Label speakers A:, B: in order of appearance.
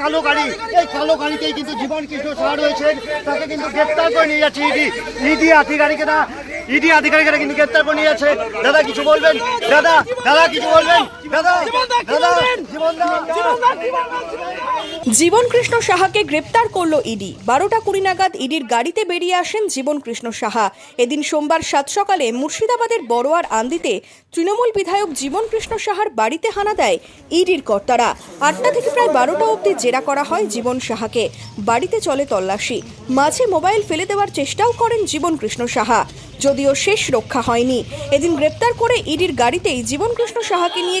A: কালো গাড়ি, এই কালো গাড়িতেই কিন্তু জীবন কৃষ্ণ সাহা রয়েছেন। তাকে কিন্তু গ্রেপ্তার করে নিয়ে যাচ্ছে ইডি। ইডি আধিকারিকেরা ইডি আধিকারিকেরা কিন্তু গ্রেপ্তার করে নিয়ে যাচ্ছে। দাদা, কিছু বলবেন? দাদা দাদা, কিছু বলবেন? জীবন
B: কৃষ্ণ সাহাকে গ্রেপ্তার করল ইডি বারোটা কুড়ি নাগাদ ইডির গাড়িতে বেরিয়ে আসেন জীবন কৃষ্ণ সাহা এদিন সোমবার সাত সকালে মুর্শিদাবাদের বড়োয়ার আন্দিতে তৃণমূল বিধায়ক জীবন কৃষ্ণ সাহার বাড়িতে হানা দেয় ইডির কর্তারা আটটা থেকে প্রায় বারোটা অবধি জেরা করা হয় জীবন সাহাকে বাড়িতে চলে তল্লাশি মাঝে মোবাইল ফেলে দেওয়ার চেষ্টাও করেন জীবন কৃষ্ণ সাহা যদিও শেষ রক্ষা হয়নি এদিন গ্রেপ্তার করে ইডির গাড়িতেই জীবন কৃষ্ণ সাহাকে নিয়ে